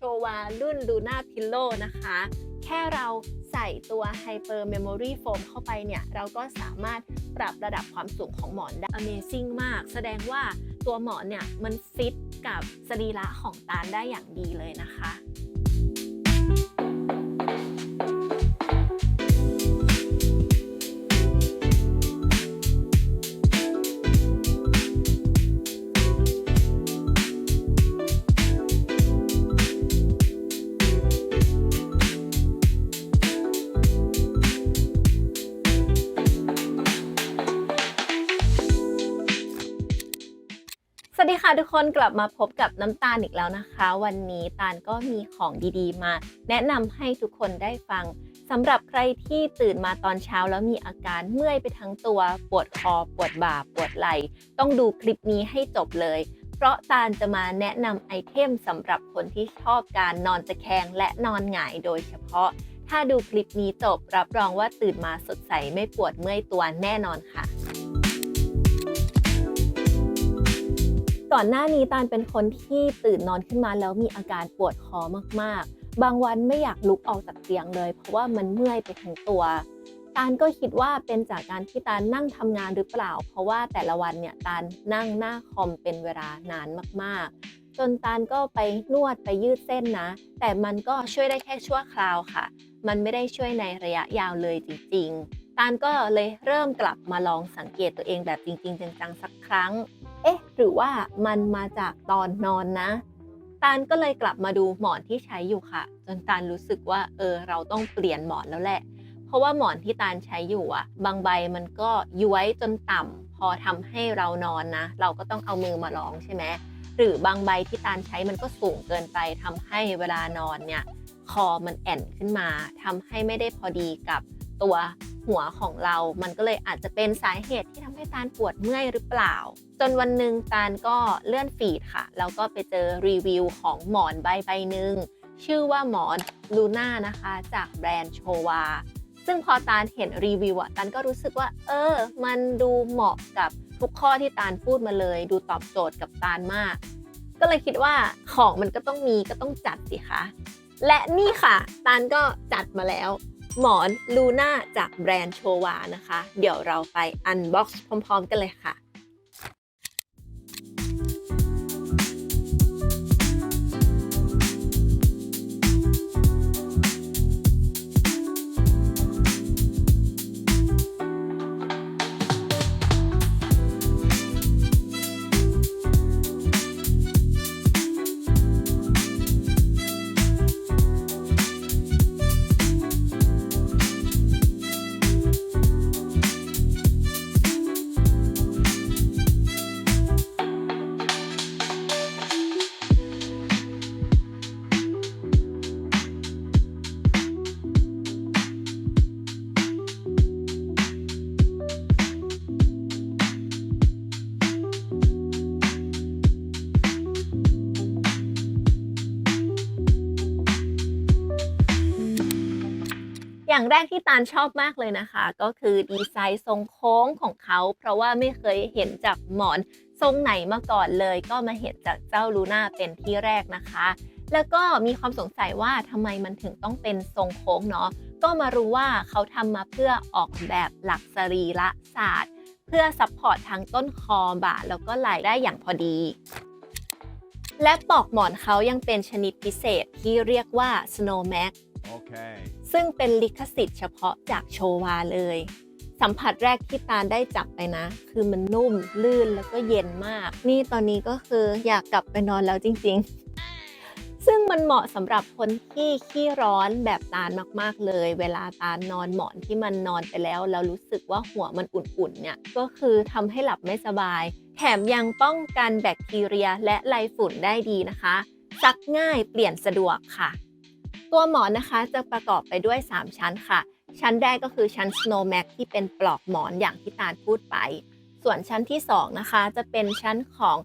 โชวารุ่นลูน่าพิลโลนะคะ แค่เราใส่ตัว Hyper Memory Foam เข้าไปเนี่ย เราก็สามารถปรับระดับความสูงของหมอนได้ Amazing มาก แสดงว่าตัวหมอนเนี่ย มันฟิตกับสรีระของตาลได้อย่างดีเลยนะคะ ดีค่ะทุกคนกลับมาพบกับน้ำตาลอีกแล้วนะคะ วันนี้ตาลก็มีของดีๆ มา แนะนำให้ทุกคนได้ฟังสำหรับใครที่ตื่นมาตอนเช้าแล้วมีอาการเมื่อยไปทั้งตัวปวดคอปวดบ่าปวดไหล่ต้องดูคลิปนี้ให้จบเลย เพราะตาลจะมาแนะนำไอเทมสำหรับคนที่ชอบการนอนตะแคงและนอนหงายโดยเฉพาะ ถ้าดูคลิปนี้จบรับรองว่าตื่นมาสดใสไม่ปวดเมื่อยตัวแน่นอนค่ะ ก่อนหน้านี้ตาลเป็นคนที่ตื่นนอนขึ้นมาแล้วมีอาการปวดคอมากๆ บางวันไม่อยากลุกออกจากเตียงเลย เพราะว่ามันเมื่อยไปทั้งตัวตาลก็คิดว่าเป็นจากการที่ตาลนั่งทำงานหรือเปล่า เพราะว่าแต่ละวันเนี่ยตาลนั่งหน้าคอมเป็นเวลานานมากๆ จนตาลก็ไปนวดไปยืดเส้นนะ แต่มันก็ช่วยได้แค่ชั่วคราวค่ะ มันไม่ได้ช่วยในระยะยาวเลยจริงๆตาลก็เลยเริ่มกลับมาลองสังเกตตัวเองแบบจริง ๆ จังๆสักครั้ง อ๊ะ หรือว่ามันมาจากตอนนอนนะ ตาลก็เลยกลับมาดูหมอนที่ใช้อยู่ค่ะ จนตาลรู้สึกว่าเออเราต้องเปลี่ยนหมอนแล้วแหละ เพราะว่าหมอนที่ตาลใช้อยู่อะบางใบมันก็ย้วยจนต่ำพอทำให้เรานอนนะ เราก็ต้องเอามือมารองใช่ไหมหรือบางใบที่ตาลใช้มันก็สูงเกินไปทำให้เวลานอนเนี่ยคอมันแอนขึ้นมาทำให้ไม่ได้พอดีกับตัว หัวของเรา มันก็เลยอาจจะเป็นสาเหตุที่ทำให้ตาลปวดเมื่อยหรือเปล่า จนวันหนึ่งตาลก็เลื่อนฟีดค่ะ แล้วก็ไปเจอรีวิวของหมอนใบใบหนึ่งชื่อว่าหมอนลูน่านะคะ จากแบรนด์โชวา ซึ่งพอตาลเห็นรีวิวอะตาลก็รู้สึกว่า เออ มันดูเหมาะกับทุกข้อที่ตาลพูดมาเลย ดูตอบโจทย์กับตาลมาก ก็เลยคิดว่าของมันก็ต้องมีก็ต้องจัดสิคะ และนี่ค่ะ ตาลก็จัดมาแล้ว หมอนลูน่าจากแบรนด์โชวานะคะ เดี๋ยวเราไปอันบ็อกซ์พร้อม ๆ กันเลยค่ะ อย่างแรกที่ตาลชอบมากเลยนะคะ ก็คือดีไซน์ทรงโค้งของเขา เพราะว่าไม่เคยเห็นจากหมอนทรงไหนมาก่อนเลย ก็มาเห็นจากเจ้าลูน่าเป็นที่แรกนะคะ แล้วก็มีความสงสัยว่าทำไมมันถึงต้องเป็นทรงโค้งเนาะก็มารู้ว่าเขาทำมาเพื่อออกแบบหลักสรีระศาสตร์ เพื่อซัพพอร์ตทั้งต้นคอบ่าแล้วก็ไหล่ได้อย่างพอดีและปลอกหมอนเขายังเป็นชนิดพิเศษที่เรียกว่า Snow Max ซึ่งเป็นลิขสิทธิ์เฉพาะจากโชวาเลย สัมผัสแรกที่ตาได้จับไปนะ คือมันนุ่มลื่นแล้วก็เย็นมาก นี่ตอนนี้ก็คืออยากกลับไปนอนแล้วจริง ๆ ซึ่งมันเหมาะสำหรับคนที่ขี้ร้อนแบบตาลมากๆเลย เวลาตาลนอนหมอนที่มันนอนไปแล้ว แล้วรู้สึกว่าหัวมันอุ่นๆเนี่ยก็คือทำให้หลับไม่สบาย แถมยังป้องกันแบคทีเรียและไรฝุ่นได้ดีนะคะซักง่ายเปลี่ยนสะดวกค่ะ ตัวหมอนนะคะจะประกอบไปด้วย 3 ชั้นค่ะ ชั้นแรกก็คือชั้น Snow Max ที่เป็นปลอกหมอนอย่างที่ตาลพูดไป ส่วนชั้นที่ 2 นะคะ จะเป็นชั้นของ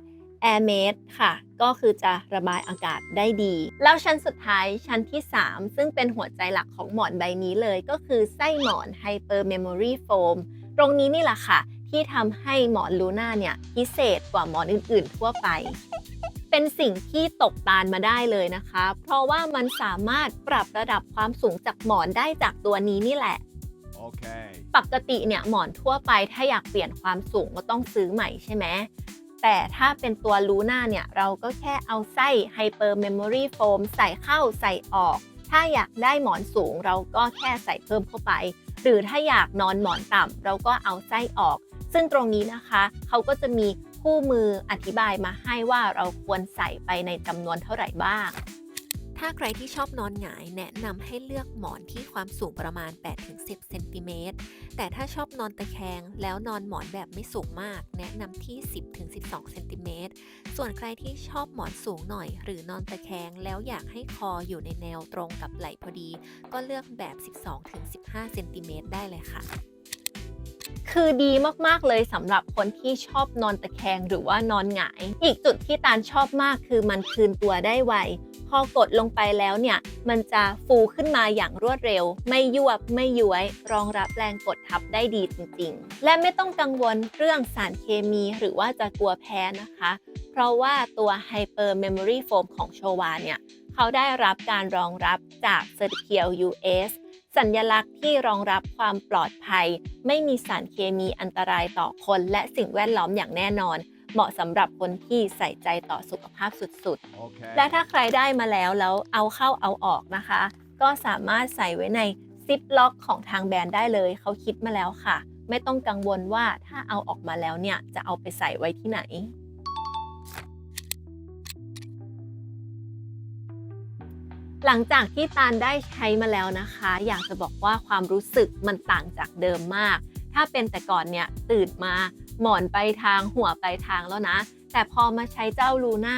Air m a d e ค่ะ ก็คือจะระบายอากาศได้ดี แล้วชั้นสุดท้ายชั้นที่ 3 ซึ่งเป็นหัวใจหลักของหมอนใบนี้เลย ก็คือไส้หมอน Hyper Memory Foam ตรงนี้นี่แหละค่ะ ที่ทำให้หมอนลูน่าเนี่ยพิเศษกว่าหมอนอื่นๆ ทั่วไป เป็นสิ่งที่ตกตานมาได้เลยนะคะ เพราะว่ามันสามารถปรับระดับความสูงจากหมอนได้จากตัวนี้นี่แหละ Okay. ปกติเนี่ยหมอนทั่วไปถ้าอยากเปลี่ยนความสูงก็ต้องซื้อใหม่ใช่ไหมแต่ถ้าเป็นตัวลูน่าเนี่ยเราก็แค่เอาไส้ Hyper Memory Foam ใส่เข้าใส่ออก ถ้าอยากได้หมอนสูงเราก็แค่ใส่เพิ่มเข้าไป หรือถ้าอยากนอนหมอนต่ำเราก็เอาไส้ออก ซึ่งตรงนี้นะคะ เขาก็จะมี คู่มืออธิบายมาให้ว่าเราควรใส่ไปในจำนวนเท่าไหร่บ้าง ถ้าใครที่ชอบนอนหงายแนะนำให้เลือกหมอนที่ความสูงประมาณ 8-10 เซนติเมตร แต่ถ้าชอบนอนตะแคงแล้วนอนหมอนแบบไม่สูงมาก แนะนำที่ 10-12 เซนติเมตร ส่วนใครที่ชอบหมอนสูงหน่อย หรือนอนตะแคงแล้วอยากให้คออยู่ในแนวตรงกับไหล่พอดี ก็เลือกแบบ 12-15 เซนติเมตรได้เลยค่ะ คือดีมากๆเลยสำหรับคนที่ชอบนอนตะแคงหรือว่านอนหงาย อีกจุดที่ตาลชอบมากคือมันคืนตัวได้ไวพอกดลงไปแล้วเนี่ย มันจะฟูขึ้นมาอย่างรวดเร็ว ไม่ยวบไม่ย้วย รองรับแรงกดทับได้ดีจริงๆ และไม่ต้องกังวลเรื่องสารเคมีหรือว่าจะกลัวแพ้นะคะ เพราะว่าตัว Hyper Memory Foam ของโชวาเนี่ย เขาได้รับการรองรับจาก Certified US สัญลักษณ์ที่รองรับความปลอดภัย ไม่มีสารเคมีอันตรายต่อคนและสิ่งแวดล้อมอย่างแน่นอน เหมาะสำหรับคนที่ใส่ใจต่อสุขภาพสุด Okay. ๆและถ้าใครได้มาแล้วแล้วเอาเข้าเอาออกนะคะ ก็สามารถใส่ไว้ในซิปล็อกของทางแบรนด์ได้เลย เขาคิดมาแล้วค่ะ ไม่ต้องกังวลว่าถ้าเอาออกมาแล้วเนี่ยจะเอาไปใส่ไว้ที่ไหน หลังจากที่ตาลได้ใช้มาแล้วนะคะ อยากจะบอกว่าความรู้สึกมันต่างจากเดิมมาก ถ้าเป็นแต่ก่อนเนี่ยตื่นมาหมอนไปทางหัวไปทางแล้วนะ แต่พอมาใช้เจ้าลูน่า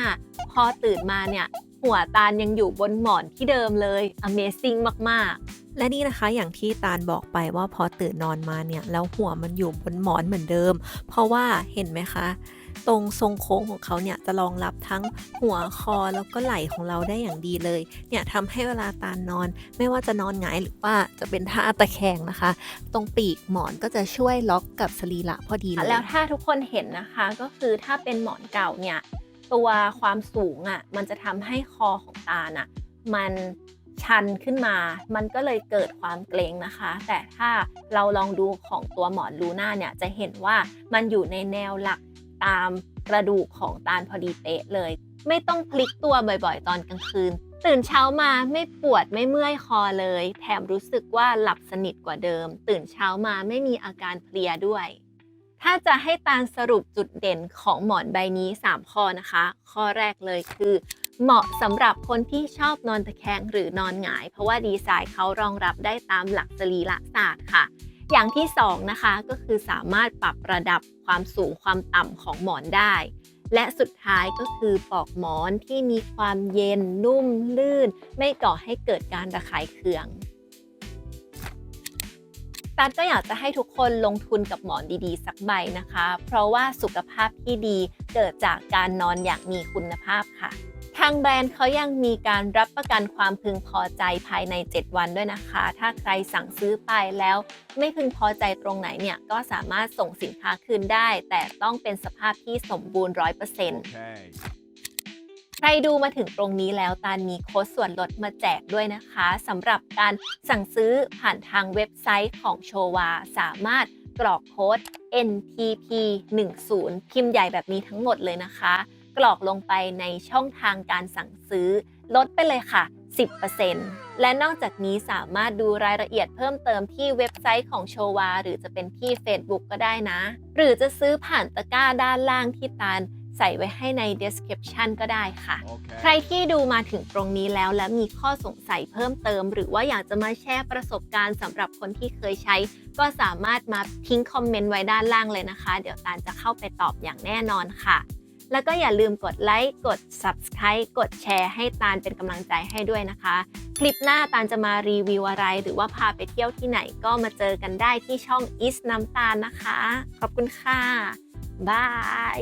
พอตื่นมาเนี่ยหัวตาลยังอยู่บนหมอนที่เดิมเลย Amazing มากๆ และนี่นะคะอย่างที่ตาลบอกไปว่าพอตื่นนอนมาเนี่ยแล้วหัวมันอยู่บนหมอนเหมือนเดิม เพราะว่าเห็นไหมคะ ตรงทรงโค้งของเขาเนี่ยจะรองรับทั้งหัวคอแล้วก็ไหล่ของเราได้อย่างดีเลยเนี่ยทำให้เวลาตาลนอน ไม่ว่าจะนอนหงายหรือว่าจะเป็นท่าตะแคงนะคะ ตรงปีกหมอนก็จะช่วยล็อกกับสรีระพอดีเลยแล้วถ้าทุกคนเห็นนะคะก็คือถ้าเป็นหมอนเก่าเนี่ยตัวความสูงอะมันจะทำให้คอของตาลอะมันชันขึ้นมา มันก็เลยเกิดความเกรงนะคะ แต่ถ้าเราลองดูของตัวหมอนลูน่าเนี่ย จะเห็นว่ามันอยู่ในแนวหลัก ตามกระดูกของตาลพอดีเป๊ะเลย ไม่ต้องพลิกตัวบ่อยๆ ตอนกลางคืน ตื่นเช้ามาไม่ปวดไม่เมื่อยคอเลย แถมรู้สึกว่าหลับสนิทกว่าเดิม ตื่นเช้ามาไม่มีอาการเพลียด้วย ถ้าจะให้ตาลสรุปจุดเด่นของหมอนใบนี้ 3 ข้อนะคะ ข้อแรกเลยคือเหมาะสำหรับคนที่ชอบนอนตะแคงหรือนอนหงาย เพราะว่าดีไซน์เขารองรับได้ตามหลักสรีระศาสตร์ค่ะ อย่างที่สองนะคะก็คือสามารถปรับระดับความสูงความต่ำของหมอนได้ และสุดท้ายก็คือปลอกหมอนที่มีความเย็นนุ่มลื่น ไม่ก่อให้เกิดการระคายเคืองตัดก็อยากจะให้ทุกคนลงทุนกับหมอนดีๆ สักใบนะคะ เพราะว่าสุขภาพที่ดีเกิดจากการนอนอย่างมีคุณภาพค่ะ ทางแบรนด์เขายังมีการรับประกันความพึงพอใจภายใน 7 วันด้วยนะคะ ถ้าใครสั่งซื้อไปแล้วไม่พึงพอใจตรงไหนเนี่ยก็สามารถส่งสินค้าคืนได้ แต่ต้องเป็นสภาพที่สมบูรณ์ 100% Okay. ใครดูมาถึงตรงนี้แล้วตาลมีโค้ดส่วนลดมาแจกด้วยนะคะสำหรับการสั่งซื้อผ่านทางเว็บไซต์ของโชวา สามารถกรอกโค้ด NTP 1 0พิมพ์ใหญ่แบบนี้ทั้งหมดเลยนะคะ กรอกลงไปในช่องทางการสั่งซื้อ ลดไปเลยค่ะ 10%และนอกจากนี้สามารถดูรายละเอียดเพิ่มเติมที่เว็บไซต์ของโชวา หรือจะเป็นที่ Facebook ก็ได้นะ หรือจะซื้อผ่านตะกร้าด้านล่างที่ตาลใส่ไว้ให้ใน description ก็ได้ค่ะ Okay. ใครที่ดูมาถึงตรงนี้แล้ว และมีข้อสงสัยเพิ่มเติม หรือว่าอยากจะมาแชร์ประสบการณ์สำหรับคนที่เคยใช้ ก็สามารถมาทิ้งคอมเมนต์ไว้ด้านล่างเลยนะคะ เดี๋ยวตาลจะเข้าไปตอบอย่างแน่นอนค่ะ แล้วก็อย่าลืมกดไลค์ กด subscribe กดแชร์ให้ตาลเป็นกำลังใจให้ด้วยนะคะ คลิปหน้าตาลจะมารีวิวอะไร หรือว่าพาไปเที่ยวที่ไหนก็มาเจอกันได้ที่ช่อง is น้ำตาลนะคะ ขอบคุณค่ะบาย